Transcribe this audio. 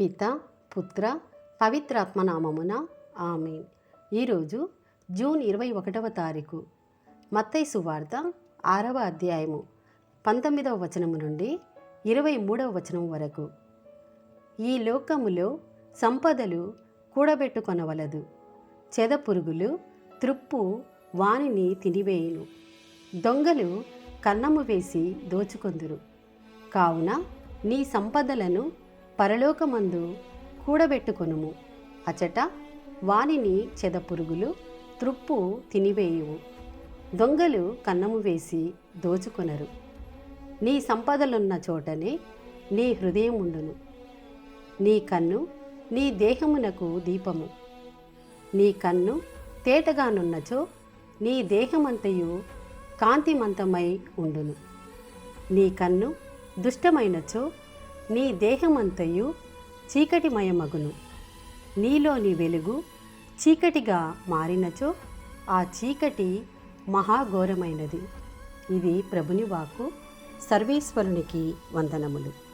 పిత పుత్ర పవిత్రాత్మ నామమున ఆమె ఈరోజు జూన్ ఇరవై ఒకటవ తారీఖు. మత్తైసు సువార్త ఆరవ అధ్యాయము పంతొమ్మిదవ వచనము నుండి ఇరవై మూడవ వచనం వరకు. ఈ లోకములో సంపదలు కూడబెట్టుకొనవలదు. చెద పురుగులు త్రుప్పు వానిని తినివేయును. దొంగలు కన్నము వేసి దోచుకొందురు. కావున నీ సంపదలను పరలోకమందు కూడబెట్టుకొనుము. అచట వానిని చెదపురుగులు త్రుప్పు తినివేయువు దొంగలు కన్నము వేసి దోచుకొనరు. నీ సంపదలున్న చోటనే నీ హృదయం ఉండును నీ కన్ను నీ దేహమునకు దీపము. నీ కన్ను తేటగానున్నచో నీ దేహమంతయు కాంతిమంతమై ఉండును. నీ కన్ను దుష్టమైనచో నీ దేహమంతయు చీకటిమయమగును. నీలోని వెలుగు చీకటిగా మారినచో ఆ చీకటి మహాఘోరమైనది. ఇది ప్రభుని వాకు సర్వేశ్వరునికి వందనములు.